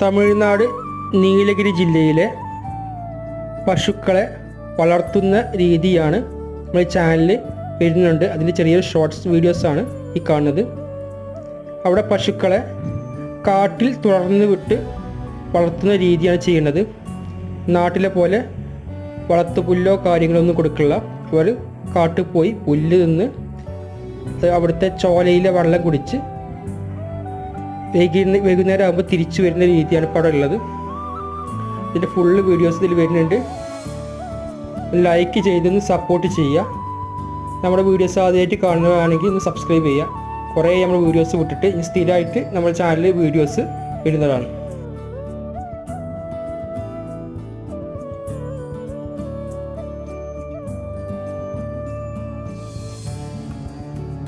തമിഴ്നാട് നീലഗിരി ജില്ലയിലെ പശുക്കളെ വളർത്തുന്ന രീതിയാണ് നമ്മുടെ ചാനലിൽ വരുന്നുണ്ട്. അതിന്റെ ചെറിയൊരു ഷോർട്സ് വീഡിയോസാണ് ഈ കാണുന്നത്. അവിടെ പശുക്കളെ കാട്ടിൽ തുറന്നു വിട്ട് വളർത്തുന്ന രീതിയാണ് ചെയ്യുന്നത്. നാട്ടിലെ പോലെ വളർത്തു പുല്ലോ കാര്യങ്ങളൊന്നും കൊടുക്കില്ല. അവർ കാട്ടിൽ പോയി പുല്ല് അത് അവിടുത്തെ ചോലയിലെ വെള്ളം കുടിച്ച് വൈകുന്ന വൈകുന്നേരം ആകുമ്പോൾ തിരിച്ചു വരുന്ന രീതിയാണ് ഇപ്പോൾ അവിടെ ഉള്ളത്. ഇതിന്റെ ഫുള്ള് വീഡിയോസ് ഇതിൽ വരുന്നുണ്ട്. ലൈക്ക് ചെയ്തൊന്ന് സപ്പോർട്ട് ചെയ്യുക. നമ്മുടെ വീഡിയോസ് ആദ്യമായിട്ട് കാണുന്നതാണെങ്കിൽ ഒന്ന് സബ്സ്ക്രൈബ് ചെയ്യുക. കുറേ നമ്മൾ വീഡിയോസ് വിട്ടിട്ട് സ്ഥിരമായിട്ട് നമ്മുടെ ചാനലിൽ വീഡിയോസ് വരുന്നതാണ്.